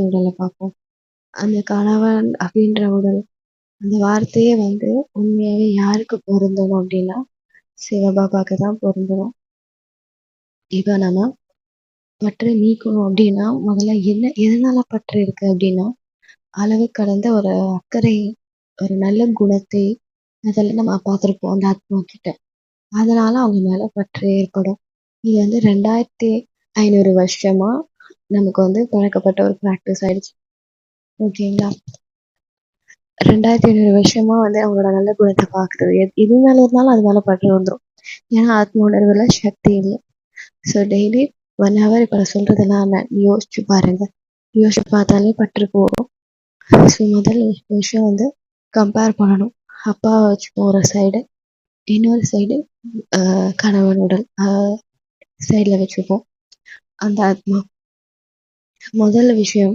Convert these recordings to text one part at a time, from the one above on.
உடல பார்ப்போம். அந்த கணவன் அப்படின்ற உடல் அந்த வார்த்தையே வந்து உண்மையாவே யாருக்கு பொருந்தணும் அப்படின்னா சிவபாபாக்கு தான் பொருந்தணும். இப்போ நம்ம பற்றை நீக்கணும் அப்படின்னா முதல்ல என்ன எதனால பற்று இருக்கு அப்படின்னா அளவு கடந்த ஒரு அக்கறை ஒரு நல்ல குணத்தை அதெல்லாம் நம்ம பார்த்துருப்போம் அந்த ஆத்மா கிட்ட அதனால அவங்க மேல பற்று ஏற்படும் இது வந்து ரெண்டாயிரத்தி ஐநூறு வருஷமா நமக்கு வந்து பழக்கப்பட்ட ஒரு ப்ராக்டிஸ் ஆயிடுச்சு. ஓகேங்களா ரெண்டாயிரத்தி ஐநூறு வருஷமா வந்து அவங்களோட நல்ல குணத்தை பார்க்குறது எது மேலே மேல இருந்தாலும் அது மேல பற்று வந்துடும் ஏன்னா ஆத்ம உணர்வுல சக்தி இல்லை. ஸோ டெய்லி ஒன் ஹவர் இப்போ நான் சொல்றதெல்லாம் யோசிச்சு பாருங்க. யோசிச்சு பார்த்தாலே பற்று போகும். ஸோ முதல் விஷயம் வந்து கம்பேர் பண்ணணும். அப்பாவை வச்சுப்போம் ஒரு சைடு இன்னொரு சைடு கணவன் உடல். சைடில் வச்சுப்போம். அந்த ஆத்மா. முதல்ல விஷயம்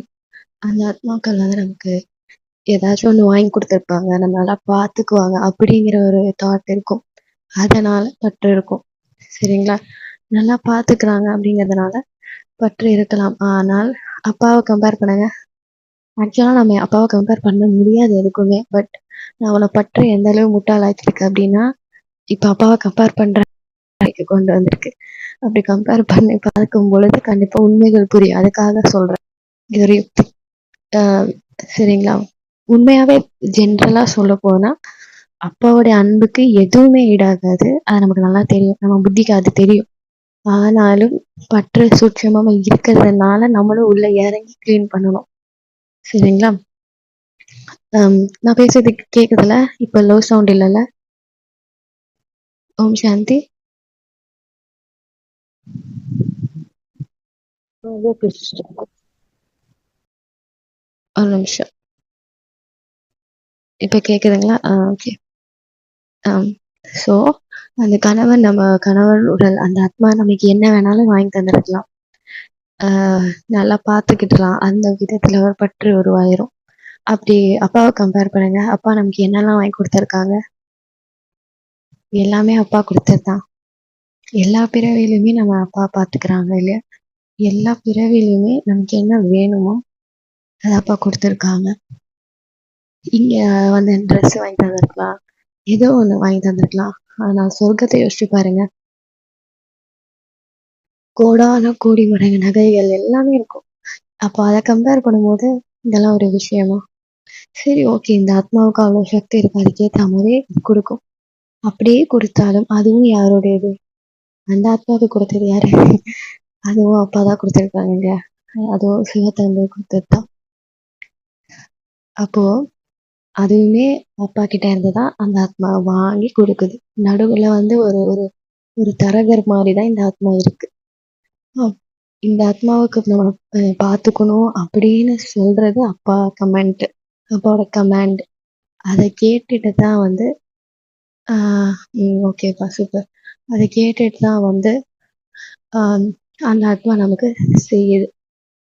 அந்த ஆத்மாக்கள் வந்து நமக்கு ஏதாச்சும் ஒன்று வாங்கி கொடுத்துருப்பாங்க. நம்ம நல்லா பார்த்துக்குவாங்க அப்படிங்கிற ஒரு தாட் இருக்கும். அதனால பற்று இருக்கும். சரிங்களா? நல்லா பார்த்துக்கிறாங்க அப்படிங்கிறதுனால பற்று இருக்கலாம். ஆனால் அப்பாவை கம்பேர் பண்ணுங்க. ஆக்சுவலாக நம்ம அப்பாவை கம்பேர் பண்ண முடியாது எதுக்குமே. பட் நான் அவளை பற்று எந்த அளவு முட்டாளாக்கிருக்கு அப்படின்னா இப்போ அப்பாவை கம்பேர் நிலைக்கு கொண்டு வந்திருக்கு. அப்படி கம்பேர் பண்ணி பார்க்கும் பொழுது கண்டிப்பா உண்மைகள் புரியும். அதுக்காக சொல்றேன். இது ஒரு யுக்தி. ஆஹ் சரிங்களா? உண்மையாவே ஜென்ரலா சொல்ல போனா அப்பாவுடைய அன்புக்கு எதுவுமே ஈடாகாது. அது நமக்கு நல்லா தெரியும். நம்ம புத்திக்கு அது தெரியும். ஆனாலும் பற்று சூட்சமா இருக்கிறதுனால நம்மளும் உள்ள இறங்கி கிளீன் பண்ணணும். சரிங்களா? ஆஹ் நான் பேசுறது கேக்குதுல? இப்ப லோ சவுண்ட் இல்லைல்ல? ஓம் சாந்தி. ஒரு நிமிஷம். இப்ப கேக்குதுங்களா? ஓகே ஸோ அந்த கணவன் நம்ம கணவன் உடல் அந்த ஆத்மா நமக்கு என்ன வேணாலும் வாங்கி தந்துருக்கலாம். ஆஹ் நல்லா பார்த்துக்கிட்டலாம். அந்த விதத்துல ஒரு பற்று உருவாயிரும். அப்படி அப்பாவை கம்பேர் பண்ணுங்க. அப்பா நமக்கு என்னெல்லாம் வாங்கி கொடுத்துருக்காங்க? எல்லாமே அப்பா கொடுத்துருந்தான் எல்லா பிறவியிலுமே நம்ம அப்பா பார்த்துக்கிறாங்க இல்லையா? எல்லா பிறவியிலுமே நமக்கு என்ன வேணுமோ அது அப்பா கொடுத்துருக்காங்க. இங்க வந்து ட்ரெஸ் வாங்கி தந்திருக்கலாம். ஏதோ ஒண்ணு வாங்கி தந்திருக்கலாம். ஆனா சொர்க்கத்தை யோசிச்சு பாருங்க. கோடான கோடி மடங்கு நகைகள் எல்லாமே இருக்கும். அப்போ அதை கம்பேர் பண்ணும்போது இதெல்லாம் ஒரு விஷயமா? சரி ஓகே இந்த ஆத்மாவுக்கு அவ்வளவு சக்தி இருக்கு. அதுக்கேற்ற மாதிரி கொடுக்கும். அப்படியே கொடுத்தாலும் அதுவும் யாருடையது? அந்த ஆத்மாவுக்கு கொடுத்தது யாரு? அதுவும் அப்பா தான் கொடுத்துருக்காங்க. அதுவும் சிவத்தந்தை கொடுத்ததுதான். அப்போ அதுவுமே அப்பா கிட்ட இருந்துதான் அந்த ஆத்மா வாங்கி கொடுக்குது. நடுவுல வந்து ஒரு ஒரு ஒரு தரகர் மாதிரிதான் இந்த ஆத்மா இருக்கு. இந்த ஆத்மாவுக்கு நம்ம பார்த்துக்கணும் அப்படின்னு சொல்றது அப்பா கமெண்ட் அப்பாவோட கமாண்ட். அதை கேட்டுட்டு தான் வந்து ஆஹ் ஓகேப்பா சூப்பர் அதை கேட்டுட்டு தான் வந்து ஆஹ் அந்த ஆத்மா நமக்கு செய்யுது.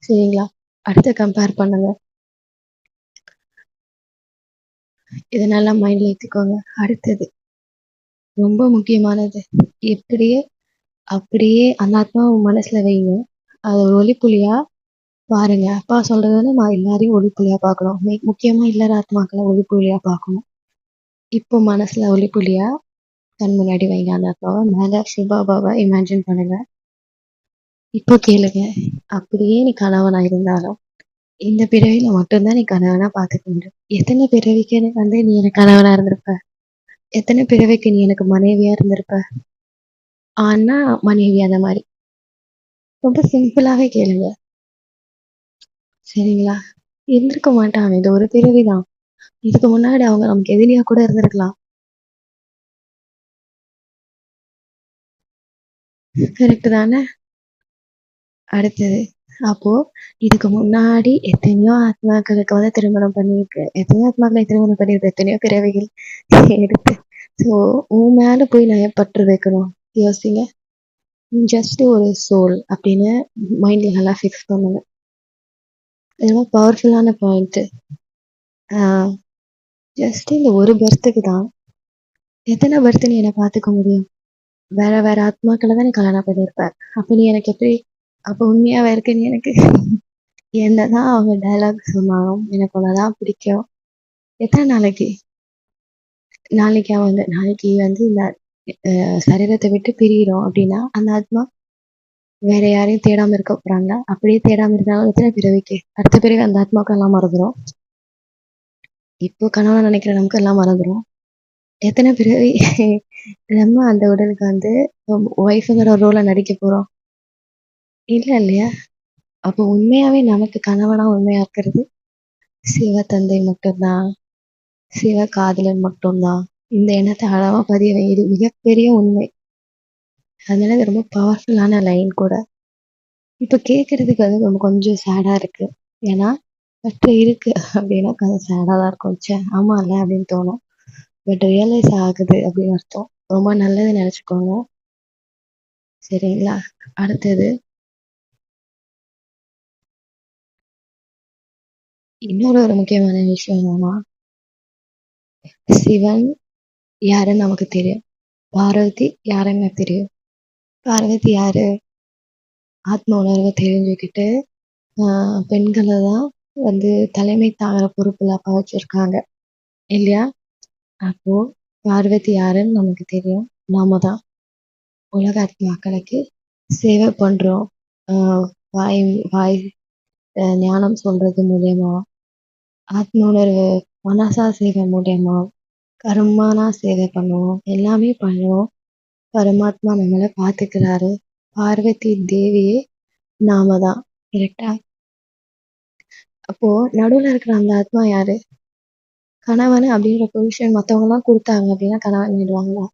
சரிங்களா? அடுத்து கம்பேர் பண்ணுங்க. இதை நல்லா மைண்ட்ல ஏத்துக்கோங்க. அடுத்தது ரொம்ப முக்கியமானது எப்படியே அப்படியே அந்த ஆத்மாவை மனசுல வைங்க. அது ஒரு ஒளிப்புலியா பாருங்க. அப்பா சொல்றதுன்னு நான் எல்லாரையும் ஒளிப்புலியா பார்க்கணும். முக்கியமா இல்லற ஆத்மாக்களை ஒளிப்புலியா பார்க்கணும். இப்போ மனசுல ஒளிப்புலியா கண் முன்னாடி வைங்க. அந்த அப்பாவை மேலே சிவபாபாவை இமேஜின் பண்ணுங்க. இப்போ கேளுங்க. அப்படியே நீ கணவனா இருந்தாலும் இந்த பிறவியில மட்டும்தான் நீ கணவனா பார்த்துக்க முடியும். எத்தனை பிறவிக்கு வந்து நீ எனக்கு கணவனா இருந்திருப்ப? எத்தனை பிறவிக்கு நீ எனக்கு மனைவியா இருந்திருப்ப? ஆனா மனைவி அந்த மாதிரி. ரொம்ப சிம்பிளாவே கேளுங்க. சரிங்களா? இருந்திருக்க மாட்டான் இது ஒரு பிறவிதான். இதுக்கு முன்னாடி அவங்க நமக்கு எதிரியா கூட இருந்திருக்கலாம். கரெக்ட் தானே? அடுத்தது. அப்போ இதுக்கு முன்னாடி எத்தனையோ ஆத்மாக்களுக்கு வந்து திருமணம் பண்ணியிருக்கு. எத்தனையோ ஆத்மாக்களை திருமணம் பண்ணியிருக்கு. எத்தனையோ பிறவைகள் எடுத்து. ஸோ உன் மேல போய் நான் பற்று வைக்கணும்? யோசிங்க. ஜஸ்ட் ஒரு சோல் அப்படின்னு மைண்ட்ல நல்லா ஃபிக்ஸ் பண்ணுங்க. ரொம்ப பவர்ஃபுல்லான பாயிண்ட் ஜஸ்ட் இந்த ஒரு பர்த்துக்கு தான். எத்தனை பர்த் நீ என்னை பார்த்துக்க முடியும்? வேற வேற ஆத்மாக்களை தான் நீ கல்யாணம் பண்ணியிருப்ப அப்ப நீ எனக்கு எப்படி அப்ப உண்மையாவே இருக்க நீ எனக்கு என்னதான் அவங்க டயலாக் சொன்னாலும் எனக்கு உன்ன பிடிக்கும். எத்தனை நாளைக்கு? நாளைக்கு அவங்க நாளைக்கு வந்து இந்த சரீரத்தை விட்டு பிரியிறோம் அப்படின்னா அந்த ஆத்மா வேற யாரையும் தேடாம இருக்க போறாங்க அப்படியே தேடாம இருந்தாலும் எத்தனை பிறவிக்கு? அடுத்த பிறகு அந்த ஆத்மாவுக்கு எல்லாம் மறந்துரும். இப்போ கனவா நினைக்கிற நமக்கு எல்லாம் மறந்துரும். எத்தனை பிறவி நம்ம அந்த உடலுக்கு வந்து ஒய்ஃப்ங்கிற ரோல நடிக்க போறோம்? இல்ல இல்லையா? அப்போ உண்மையாவே நமக்கு கணவனா உண்மையா இருக்கிறது சிவ தந்தை மட்டும்தான் சிவ காதலன் மட்டும்தான் இந்த எண்ணத்தை ஆழமா பதிய இது மிகப்பெரிய உண்மை. அதனால இது ரொம்ப பவர்ஃபுல்லான லைன் கூட. இப்ப கேட்கறதுக்கு வந்து ரொம்ப கொஞ்சம் சேடா இருக்கு. ஏன்னா, பற்று இருக்கு அப்படின்னா கொஞ்சம் சேடா தான் இருக்கும். சே ஆமாம் இல்லை அப்படின்னு தோணும். பட் ரியலைஸ் ஆகுது அப்படின்னு அர்த்தம். ரொம்ப நல்லது நெனச்சுக்கோங்க. சரிங்களா? அடுத்தது இன்னொரு ஒரு முக்கியமான விஷயம் என்னன்னா சிவன் யாருன்னு நமக்கு தெரியும். பார்வதி யாருன்னு தெரியும். பார்வதி யாரு? ஆத்ம உணர்வை தெரிஞ்சுக்கிட்டு, பெண்களை தான் வந்து தலைமை தாங்குற பொறுப்புல அப்ப வச்சிருக்காங்க. இல்லையா? அப்போ பார்வதி யாருன்னு நமக்கு தெரியும். நாம தான். உலக ஆத்மாக்களுக்கு சேவை பண்றோம். வாய் வாய் ஞானம் சொல்றது மூலியமா, ஆத்ம உணர்வு மனசா சேவை மூலியமா, கருமானா சேவை பண்ணுவோம். எல்லாமே பண்ணுவோம். பரமாத்மா நம்மளை பார்த்துக்கிறாரு பார்வதி தேவியே நாம தான். கரெக்டா அப்போ நடுவுல இருக்கிற அந்த ஆத்மா யாரு? கணவன் அப்படின்ற பொசிஷன் மத்தவங்கலாம் கொடுத்தாங்க அப்படின்னா கணவன் ஆயிடுவாங்களா?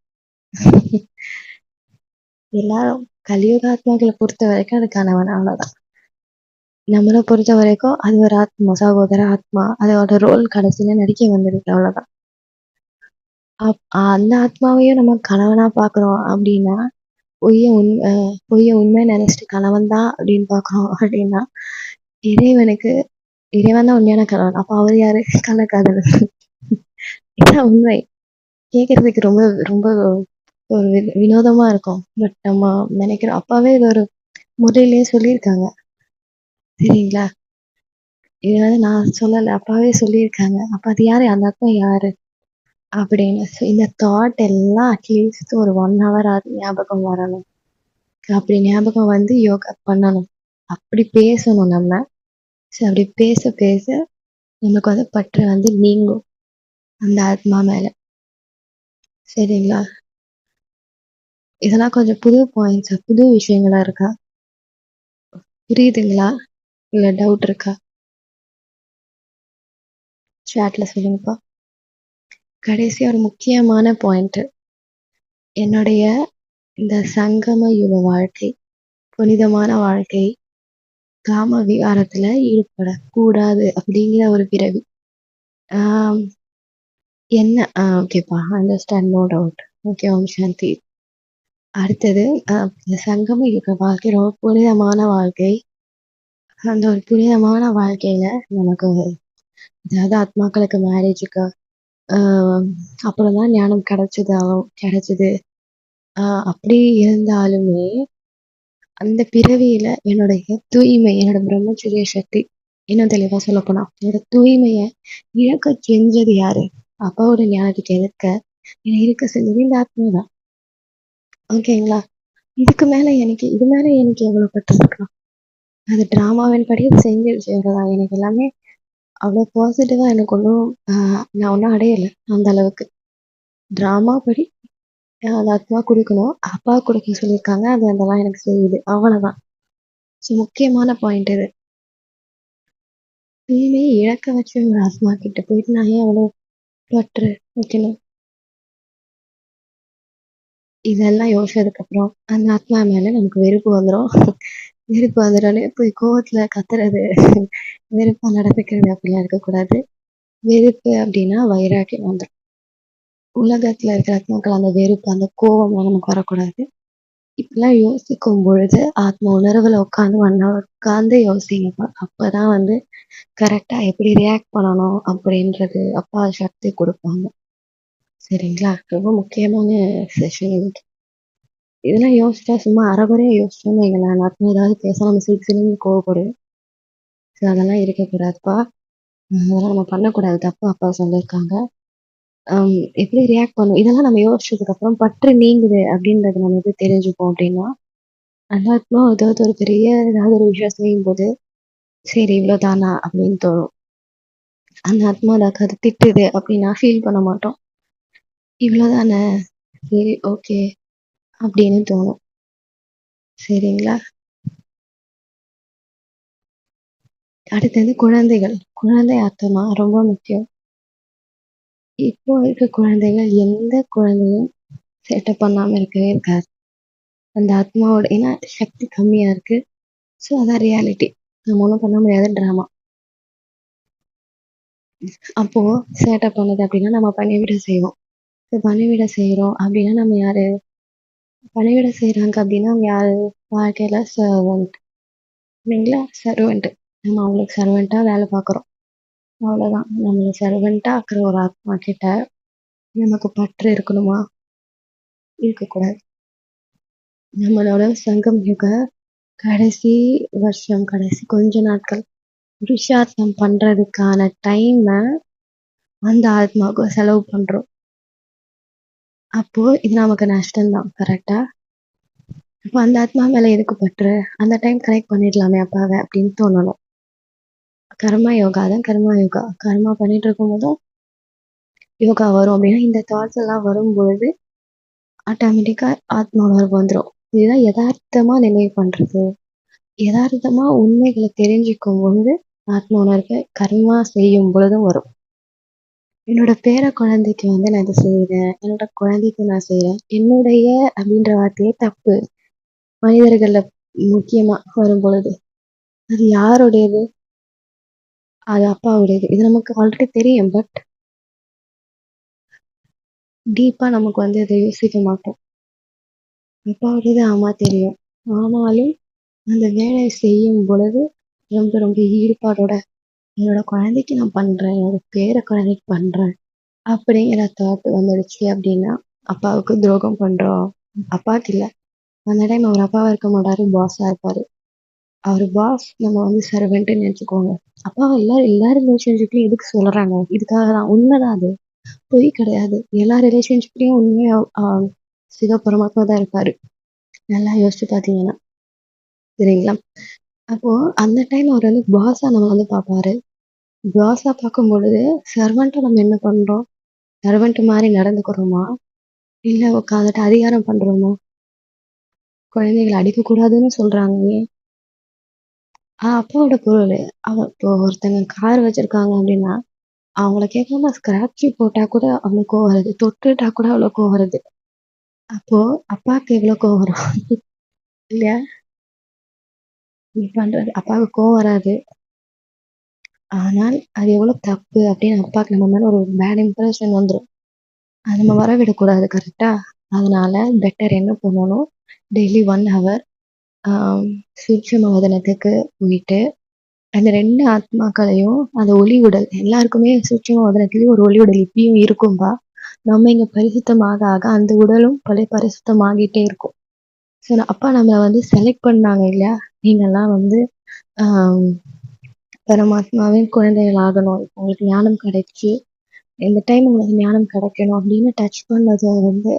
எல்லாரும் கலியுக ஆத்மாக்களை பொறுத்த வரைக்கும் அது கணவன் அவ்வளவுதான் நம்மள பொறுத்த வரைக்கும் அது ஒரு ஆத்மா, சகோதர ஆத்மா. அதோட ரோல் கடைசியில நடிக்க வந்திருக்கு அவ்வளவுதான் அப் அந்த ஆத்மாவையும் நம்ம கணவனா பாக்குறோம் அப்படின்னா பொய்ய உண் பொய்ய உண்மை நினைச்சிட்டு கணவன் தான் அப்படின்னு பாக்குறோம் அப்படின்னா இறைவனுக்கு இறைவன் தான் உண்மையான கணவன். அப்ப அவர் யாரு? கள்ளக்காதலன். இதான் உண்மை. கேட்கறதுக்கு ரொம்ப ரொம்ப ஒரு வி வினோதமா இருக்கும். பட் நம்ம நினைக்கிறோம் அப்பாவே இது ஒரு முறையிலேயே சொல்லியிருக்காங்க. சரிங்களா? இது வந்து நான் சொல்லலை அப்பாவே சொல்லியிருக்காங்க. அப்ப அது யாரு? அந்த அக்கம் யாரு? அப்படின்னு. இந்த தாட் எல்லாம் அட்லீஸ்ட் ஒரு ஒன் ஹவர் ஆகுது ஞாபகம் வரணும். அப்படி ஞாபகம் வந்து யோகா பண்ணணும். அப்படி பேசணும் நம்ம. ஸோ அப்படி பேச பேச நமக்கு வந்து பற்று வந்து நீங்கும். அந்த ஆத்மா மேல. சரிங்களா? இதெல்லாம் கொஞ்சம் புது பாயிண்ட்ஸ் புது விஷயங்களா இருக்கா? புரியுதுங்களா? இல்ல டவுட் இருக்கா? சாட்ல சொல்லுங்கப்பா. கடைசி ஒரு முக்கியமான பாயிண்ட். என்னுடைய இந்த சங்கம யுக வாழ்க்கை, புனிதமான வாழ்க்கை, காம விகாரத்துல ஈடுபடக்கூடாது அப்படிங்கிற ஒரு பிறவி. ஆஹ் என்ன ஆ ஓகேப்பா. Understand no doubt. ஓகே ஓம் சாந்தி. அடுத்தது இந்த சங்கம யுக வாழ்க்கை ரொம்ப புனிதமான வாழ்க்கை. அந்த ஒரு புனிதமான வாழ்க்கையில நமக்கு அதாவது ஆத்மாக்களுக்கு மேரேஜுக்கு அப்புறம் தான் ஞானம் கிடைச்சதாகும் கிடைச்சது. ஆஹ் அப்படி இருந்தாலுமே, அந்த பிறவியில என்னுடைய தூய்மை, என்னோட பிரம்மச்சரிய சக்தி இன்னும் தெளிவா சொல்லப்போனா, என்னோட தூய்மையை இழக்க செஞ்சது யாரு? அப்பாவோட ஞானத்துக்கு எதிர்க்க என்ன இருக்க செஞ்சது இந்த ஆத்மா தான். ஓகேங்களா? இதுக்கு மேல எனக்கு இது மேல எனக்கு எவ்வளோ பற்று இருக்கலாம்? அது டிராமாவின் படி அது செஞ்சிருச்சு அவ்வளோதான். எனக்கு எல்லாமே அவ்வளோ பாசிட்டிவா எனக்கு ஒன்றும் நான் ஒன்றும் அடையலை அந்த அளவுக்கு. டிராமா படி அந்த ஆத்மா கொடுக்கணும் அப்பா கொடுக்க சொல்லியிருக்காங்க. அது அதெல்லாம் எனக்கு செய்யுது. அவ்வளோதான். ஸோ முக்கியமான பாயிண்ட் இது. தூய்மையை இழக்க வச்சு ஒரு ஆத்மா கிட்ட போயிட்டு நான் ஏன் அவ்வளோ பற்று வைக்கணும்? இதெல்லாம் யோசிச்சதுக்கு அப்புறம் அந்த ஆத்மா மேல நமக்கு வெறுப்பு வந்துடும் வெறுப்பு வந்துட்டோனே போய் கோவத்துல கத்துறது, வெறுப்பா நடந்துக்கிறது அப்படிலாம் இருக்கக்கூடாது. வெறுப்பு அப்படின்னா வைராக்கியம் வந்துடும் உலகத்துல இருக்கிற ஆத்மாக்கள் அந்த வெறுப்பு, அந்த கோவம் நமக்கு வரக்கூடாது. இப்படிலாம் யோசிக்கும் பொழுது ஆத்ம உணர்வுல உட்காந்து ஒன் ஹவர் உட்காந்து யோசிங்கப்பா. அப்பதான் வந்து கரெக்டாக எப்படி ரியாக்ட் பண்ணணும் அப்படின்றது அப்பா சக்தி கொடுப்பாங்க சரிங்களா? ரொம்ப முக்கியமான செஷன் இதெல்லாம் யோசிச்சா சும்மா அரைகுறையா யோசிச்சோம்னு வைங்களேன், நான் ஏதாவது பேச நம்ம சிடு சிடுன்னு கோவப்படுவோம். ஸோ அதெல்லாம் இருக்கக்கூடாதுப்பா. அதெல்லாம் நம்ம பண்ணக்கூடாது தப்பு அப்பா சொல்லியிருக்காங்க. எப்படி ரியாக்ட் பண்ணும் இதெல்லாம் நம்ம யோசிச்சதுக்கப்புறம் பற்று நீங்குது அப்படின்றத நம்ம எப்படி தெரிஞ்சுப்போம் அப்படின்னா, எல்லாருக்குமே ஏதாவது ஒரு பெரிய ஏதாவது ஒரு விஷயம் செய்யும்போது, சரி இவ்வளோதானா அப்படின்னு தோணும். அந்த ஆத்மா அத அது திட்டுது அப்படின்னா ஃபீல் பண்ண மாட்டோம். இவ்வளோதானே சரி ஓகே அப்படின்னு தோணும். சரிங்களா? அடுத்தது குழந்தைகள். குழந்தை ஆத்மா ரொம்ப முக்கியம். இப்போ இருக்க குழந்தைகள் எந்த குழந்தையும் சேட்டை பண்ணாம இருக்கவே இருக்காது. அந்த ஆத்மாவோட ஏன்னா சக்தி கம்மியா இருக்கு. ஸோ அதான் ரியாலிட்டி. நம்ம ஒன்றும் பண்ண முடியாத ட்ராமா. அப்போ சேட்டை பண்ணுது அப்படின்னா நம்ம பணிவிட செய்வோம். இப்போ பணிவிடை செய்றோம் அப்படின்னா நம்ம யாரு? பணிவிட செய்கிறாங்க அப்படின்னா அவங்க யாரு? வாழ்க்கையில சர்வன்ட். இல்லைங்களா? சர்வன்ட். நம்ம அவங்களுக்கு சர்வெண்ட்டாக வேலை பார்க்குறோம். அவ்வளோதான். நம்மள சர்வன்ட்டா ஆக்குற ஒரு ஆத்மா கிட்ட நமக்கு பற்று இருக்கணுமா? இருக்கக்கூடாது. நம்மளோட சங்கம் யுக கடைசி வருஷம், கடைசி கொஞ்ச நாட்கள் புருஷார்த்தம் பண்றதுக்கான டைம அந்த ஆத்மாவுக்கு செலவு பண்றோம். அப்போ இது நமக்கு நஷ்டம் தான். அப்போ அந்த ஆத்மா மேல எதுக்கு பற்று? அந்த டைம் கரெக்ட் பண்ணிடலாமே அப்பாவை அப்படின்னு தோணணும். கர்மா யோகா தான் கர்மா யோகா. கர்மா பண்ணிட்டு இருக்கும்போதும் யோகா வரும் அப்படின்னா இந்த தாட்ஸ் எல்லாம் வரும்பொழுது ஆட்டோமேட்டிக்கா ஆத்மா உணர்வு வந்துடும் இதுதான் யதார்த்தமா நினைவு பண்றது. யதார்த்தமா உண்மைகளை தெரிஞ்சுக்கும் பொழுது ஆத்ம உணர்வு கர்மா செய்யும் பொழுதும் வரும். என்னோட பேர குழந்தைக்கு வந்து நான் இதை செய்கிறேன் என்னோட குழந்தைக்கு நான் செய்கிறேன் என்னுடைய அப்படின்ற வார்த்தையே தப்பு. மனிதர்கள்ல முக்கியமா வரும்பொழுது. அது யாருடையது? அது அப்பாவுடையது. இது நமக்கு ஆல்ரெடி தெரியும். பட் டீப்பா நமக்கு வந்து அதை யோசிக்க மாட்டோம். அப்பாவுடையது ஆமா தெரியும். ஆனாலும் அந்த வேலையை செய்யும் பொழுது ரொம்ப ரொம்ப ஈடுபாடோட என்னோட குழந்தைக்கு நான் பண்றேன். என்னோட பேர குழந்தைக்கு பண்றேன். அப்படிங்கிற தாட் வந்துடுச்சு அப்படின்னா, அப்பாவுக்கு துரோகம் பண்றோம். அப்பாவுக்கு இல்லை அந்த டைம் அவர் அப்பாவா இருக்க மாட்டாரு. பாஸா இருப்பாரு. அவர் பாஸ் நம்ம வந்து சர்வன்ட்ன்னு நினைச்சுக்கோங்க. அப்பாவ எல்லாரும் எல்லா ரிலேஷன்ஷிப்லயும் எதுக்கு சொல்றாங்க? இதுக்காக தான். உண்மைதான் அது. பொய் கிடையாது. எல்லா ரிலேஷன்ஷிப்லயும் உண்மையா ஆ சிவ பரமாத்மா தான் இருப்பாரு. நல்லா யோசிச்சு பார்த்தீங்கன்னா. சரிங்களா? அப்போ அந்த டைம் அவர் வந்து பாஸா நம்ம வந்து பார்ப்பாரு. பாஸா பார்க்கும்பொழுது சர்வெண்ட்டை நம்ம என்ன பண்றோம்? சர்வெண்ட் மாதிரி நடந்துக்கிறோமா? இல்லை உட்காந்துட்டு அதிகாரம் பண்றோமா? குழந்தைகளை அடிக்கக்கூடாதுன்னு சொல்றாங்க. ஆ அப்பாவோட பொருளு. அவ இப்போ ஒருத்தங்க கார் வச்சிருக்காங்க அப்படின்னா, அவங்கள கேட்காம ஸ்க்ராட்ச் போட்டா கூட அவ்வளோ கோவம் வருது. தொட்டுட்டா கூட அவ்வளோ கோவம் வருது. அப்போ அப்பாவுக்கு எவ்வளோ கோவம் வரும்? இல்லையா? நீ பண்றது அப்பாவுக்கு கோவம் வராது. ஆனால் அது எவ்வளோ தப்பு அப்படின்னு அப்பாவுக்கு நம்ம மேல ஒரு பேட் இம்ப்ரஷன் வந்துரும். அத நம்ம வரவிடக்கூடாது. கரெக்ட்டா? அதனால பெட்டர் என்ன பண்ணணும்? டெய்லி 1 ஹவர் ஆ போயிட்டு, அந்த ரெண்டு ஆத்மாக்களையும் அந்த ஒளி உடல் எல்லாருக்குமே சூட்சும ஒரு ஒளி உடல் இப்பயும் இருக்கும்பா. நம்ம இங்க பரிசுத்தமாக ஆக அந்த உடலும் பரி பரிசுத்தமாகிட்டே இருக்கும். ஸோ அப்பா நம்ம வந்து செலக்ட் பண்ணாங்க இல்லையா? நீங்கெல்லாம் வந்து பரமாத்மாவின் குழந்தைகள் ஆகணும். உங்களுக்கு ஞானம் கிடைச்சி இந்த டைம் உங்களுக்கு ஞானம் கிடைக்கணும் அப்படின்னு டச் பண்ணது வந்து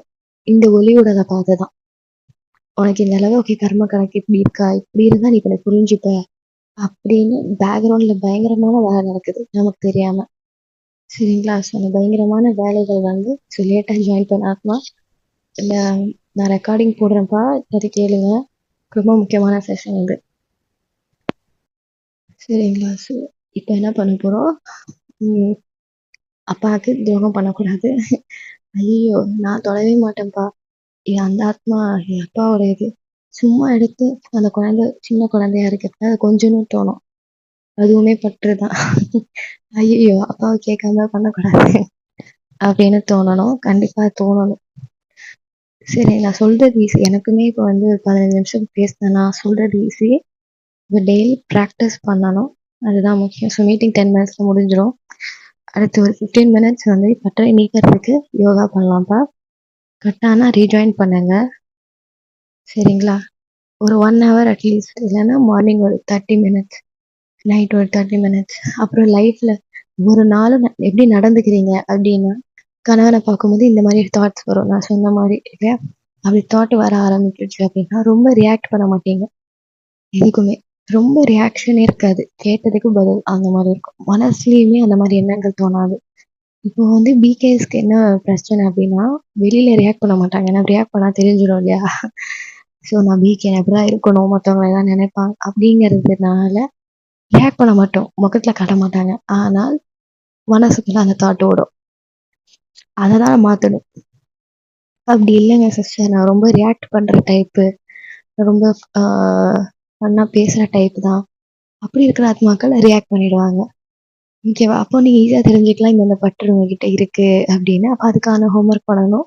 இந்த ஒளி உடலை பார்த்து தான். உனக்கு இந்த அளவு ஓகே கர்ம கணக்கு இப்படி இருக்கா? இப்படி இருந்தா நீ இப்ப புரிஞ்சுப்ப. அப்படின்னு பேக்ரவுண்ட்ல பயங்கரமான வேலை நடக்குது. நமக்கு தெரியாம. சரிங்களா? ஸோ அந்த பயங்கரமான வேலைகள் வந்து ஸோ லேட்டாக ஜாயின் பண்ண ஆத்மா. நான் ரெக்கார்டிங் போடுறேன்ப்பா. அதை கேளுங்க. ரொம்ப முக்கியமான செஷன் இது. சரிங்களா? ஸோ இப்போ என்ன பண்ண போகிறோம் அப்பாவுக்கு துரோகம் பண்ணக்கூடாது. ஐயோ நான் தொடவே மாட்டேன்ப்பா. அந்த ஆத்மா என் அப்பாவோட இது சும்மா எடுத்து அந்த குழந்தை சின்ன குழந்தையா இருக்கிறப்ப அது கொஞ்சணும்னு தோணும். அதுவுமே பற்று தான். அப்பாவை கேட்காம பண்ணக்கூடாது. அப்படின்னு தோணணும். கண்டிப்பா தோணணும். சரி நான் சொல்றது ஈஸி. எனக்குமே இப்போ வந்து ஒரு 15 நிமிஷம் பேசினேன்னா சொல்றது ஈஸி. இப்போ டெய்லி ப்ராக்டிஸ் பண்ணணும். அதுதான் முக்கியம். ஸோ மீட்டிங் 10 மினிட்ஸ்ல முடிஞ்சிடும் அடுத்து ஒரு 15 மினிட்ஸ் வந்து பற்றை நீக்கிறதுக்கு யோகா பண்ணலாம்ப்பா. கட் ரீஜாயின் பண்ணுங்க. சரிங்களா? ஒரு ஒன் ஹவர் அட்லீஸ்ட் இல்லைன்னா மார்னிங் ஒரு 30 மினிட்ஸ். நைட் ஒரு 30 மினிட்ஸ். அப்புறம் லைஃப்பில் ஒரு நாளும் ந எப்படி நடந்துக்கிறீங்க அப்படின்னா, கணவனை பார்க்கும்போது இந்த மாதிரி தாட்ஸ் வரும். நான் சொன்ன மாதிரி இல்லையா? அப்படி தாட் வர ஆரம்பிச்சுருச்சு அப்படின்னா, ரொம்ப ரியாக்ட் பண்ண மாட்டீங்க. எதுக்குமே. ரொம்ப ரியாக்ஷனே இருக்காது. கேட்டதுக்கு பதில் அந்த மாதிரி இருக்கும். மனசுலேயுமே அந்த மாதிரி எண்ணங்கள் தோணாது. இப்போ வந்து பிகேஎஸ்க்கு என்ன பிரச்சனை அப்படின்னா, வெளியில ரியாக்ட் பண்ண மாட்டாங்க. ஏன்னா ரியாக்ட் பண்ணா தெரிஞ்சிடும் இல்லையா? ஸோ நான் பிகே அப்படிதான் இருக்கணும். மத்தவங்க எல்லாம் நினைப்பாங்க அப்படிங்கிறதுனால ரியாக்ட் பண்ண மாட்டோம். முகத்துல காட்ட மாட்டாங்க. ஆனால் மனசுக்குள்ள அந்த தாட் ஓடும். அத தான் மாத்தணும். அப்படி இல்லைங்க சிஸ்டர். நான் ரொம்ப ரியாக்ட் பண்ற டைப்பு. ரொம்ப பண்ணா பேசுகிற பேசுற டைப் தான். அப்படி இருக்கிற ஆத்மாக்கள் ரியாக்ட் பண்ணிடுவாங்க. ஓகேவா? அப்போ நீங்க ஈஸியா தெரிஞ்சுக்கலாம் இந்த பற்று உங்ககிட்ட இருக்கு அப்படின்னு. அப்ப அதுக்கான ஹோம்ஒர்க் பண்ணணும்.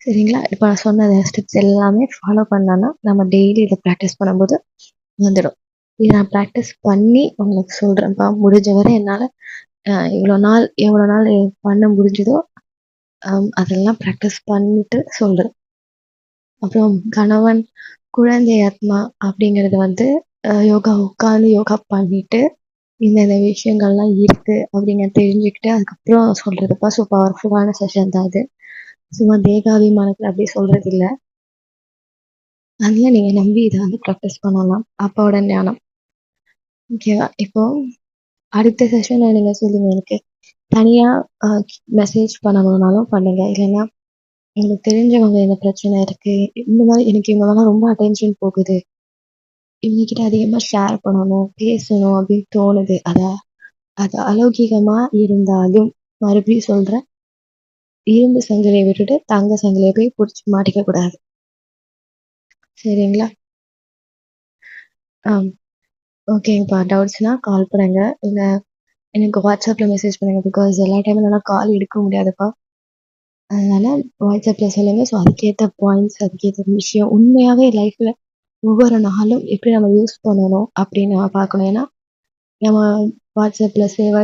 சரிங்களா? இப்ப நான் சொன்ன ஸ்டெப்ஸ் எல்லாமே ஃபாலோ பண்ணான்னா நம்ம டெய்லி இதை ப்ராக்டிஸ் பண்ணும்போது வந்துடும். இதை நான் ப்ராக்டிஸ் பண்ணி உங்களுக்கு சொல்றேன்ப்பா. முடிஞ்ச வரை என்னால இவ்வளோ நாள் எவ்வளோ நாள் பண்ண முடிஞ்சதோ, அதெல்லாம் ப்ராக்டிஸ் பண்ணிட்டு சொல்றேன். அப்புறம் கணவன், குழந்தை ஆத்மா அப்படிங்கிறது வந்து யோகா உட்காந்து யோகா பண்ணிட்டு, இந்த இந்த விஷயங்கள்லாம் இருக்கு அப்படிங்கிறத தெரிஞ்சுக்கிட்டு, அதுக்கப்புறம் சொல்றதுப்பா. ஸோ பவர்ஃபுல்லான செஷன் தான் அது. சும்மா தேகாபிமானத்தில் அப்படி சொல்றது இல்ல. அதனால நீங்க நம்பி இதை வந்து ப்ராக்டிஸ் பண்ணலாம். அப்பாவோட ஞானம். ஓகேவா? இப்போ அடுத்த செஷன்ல நீங்க சொல்லுங்க எனக்கு. தனியா மெசேஜ் பண்ணணும்னாலும் பண்ணுங்க. இல்லைன்னா உங்களுக்கு தெரிஞ்சவங்க இந்த பிரச்சனை இருக்கு. இந்த மாதிரி எனக்கு இவங்க ரொம்ப அட்டென்ஷன் போகுது. இவங்க அதிகமா ஷேர் பண்ணணும், பேசணும் அப்படின்னு தோணுது. அத அது அலௌகிகமா இருந்தாலும், மறுபடியும் சொல்றேன். இரும்பு சங்கிலியை விட்டுட்டு தங்க சங்கிலியை போய் பிடிச்சி மாட்டிக்க கூடாது. சரிங்களா? ஆம். ஓகேங்கப்பா. டவுட்ஸ்னா கால் பண்ணுங்க. இல்லை எனக்கு வாட்ஸ்அப்ல மெசேஜ் பண்ணுங்க. பிகாஸ் எல்லா டைமும் என்னால கால் எடுக்க முடியாதுப்பா. அதனால வாட்ஸ்அப்ல சொல்லுங்க. ஸோ அதுக்கேற்ற பாயிண்ட்ஸ், அதுக்கேற்ற விஷயம் உண்மையாகவே லைஃப்ல ஒவ்வொரு நாளும் எப்படி நம்ம யூஸ் பண்ணணும் அப்படின்னு நம்ம பார்க்கணும். ஏன்னா, நம்ம வாட்ஸ்அப்பில் சேவா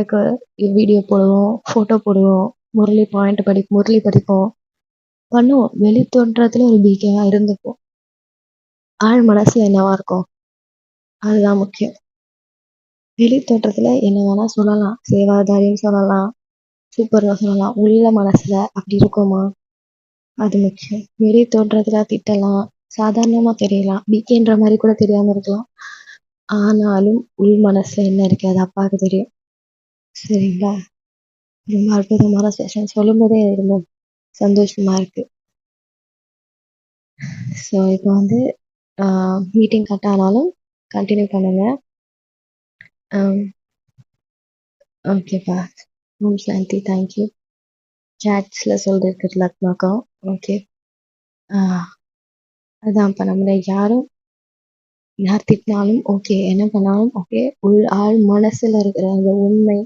வீடியோ போடுவோம், ஃபோட்டோ போடுவோம், முரளி பாயிண்ட் படி முரளி படிப்போம். பண்ணுவோம். வெளி தோன்றத்தில் ஒரு பீக்கியாக இருந்துப்போம். ஆழ் மனசில் என்னவா இருக்கும்? அதுதான் முக்கியம். வெளி தோற்றத்தில் என்ன வேணால் சொல்லலாம். சேவாதாரியும் சொல்லலாம். சூப்பராக சொல்லலாம். உள்ள மனசில் அப்படி இருக்குமா அது முக்கியம். வெளி தோற்றத்துல திட்டலாம். சாதாரணமா தெரியலாம். பிகேன்ற மாதிரி கூட தெரியாம இருக்கலாம். ஆனாலும் உள் மனசுல என்ன இருக்கு? அது அப்பாவுக்கு தெரியும். சரிங்களா? ரொம்ப அற்புதமான செஷன். சொல்லும்போதே ரொம்ப சந்தோஷமா இருக்கு. ஸோ இப்போ வந்து மீட்டிங் கட் ஆனாலும் கண்டினியூ பண்ணுங்க. ஓகேப்பா. ஓம் சாந்தி. Thank you. சாட்ஸ்ல லக்னாக்கம் ஆத்மாக்கும். ஓகே. ஆ அதான்ப்பா நம்மளை யாரும் யார் திட்டினாலும் ஓகே. என்ன பண்ணாலும் ஓகே. உள் ஆள் மனசுல இருக்கிற அந்த உண்மை,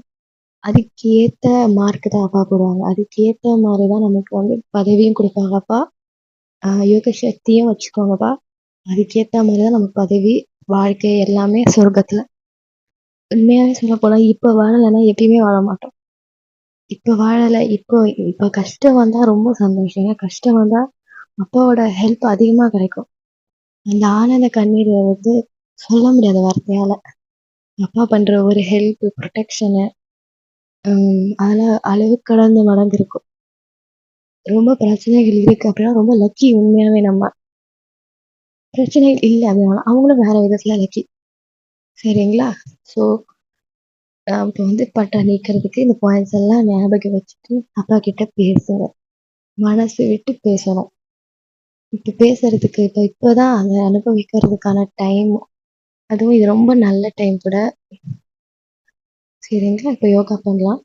அதுக்கு ஏத்த மார்க் தான் அப்பா போடுவாங்க. அதுக்கு ஏத்த தான் நமக்கு வந்து பதவியும் கொடுப்பாங்கப்பா யோக சக்தியும் வச்சுக்கோங்கப்பா. அதுக்கேத்த மாதிரி தான் நமக்கு பதவி, வாழ்க்கை எல்லாமே சொர்க்கத்துல. உண்மையாவே சொல்லப்போனா இப்ப வாழலைன்னா எப்பயுமே வாழ மாட்டோம். இப்ப வாழலை இப்போ இப்ப கஷ்டம் வந்தா ரொம்ப சந்தோஷம். ஏன்னா கஷ்டம் வந்தா அப்பாவோட ஹெல்ப் அதிகமா கிடைக்கும். அந்த ஆனந்த கண்ணீர் வந்து சொல்ல முடியாத வார்த்தையால. அப்பா பண்ற ஒரு ஹெல்ப், ப்ரொடெக்ஷனு அதெல்லாம் அளவு கடந்த மடங்கு இருக்கும். ரொம்ப பிரச்சனைகள் இருக்கு அப்படின்னா ரொம்ப லக்கி உண்மையாவே நம்ம. பிரச்சனைகள் இல்லை அப்படின்னா அவங்களும் வேற விதத்துல லக்கி. சரிங்களா? ஸோ இப்போ வந்து பட்டா நீக்கிறதுக்கு இந்த பாயிண்ட்ஸ் எல்லாம் ஞாபகம் வச்சுட்டு அப்பா கிட்ட பேசுங்க. மனசு விட்டு பேசணும். இப்போ பேசுறதுக்கு இப்போ இப்பதான் அதை அனுபவிக்கிறதுக்கான டைம். அதுவும் இது ரொம்ப நல்ல டைம் கூட. சரிங்களா? இப்போ யோகா பண்ணலாம்.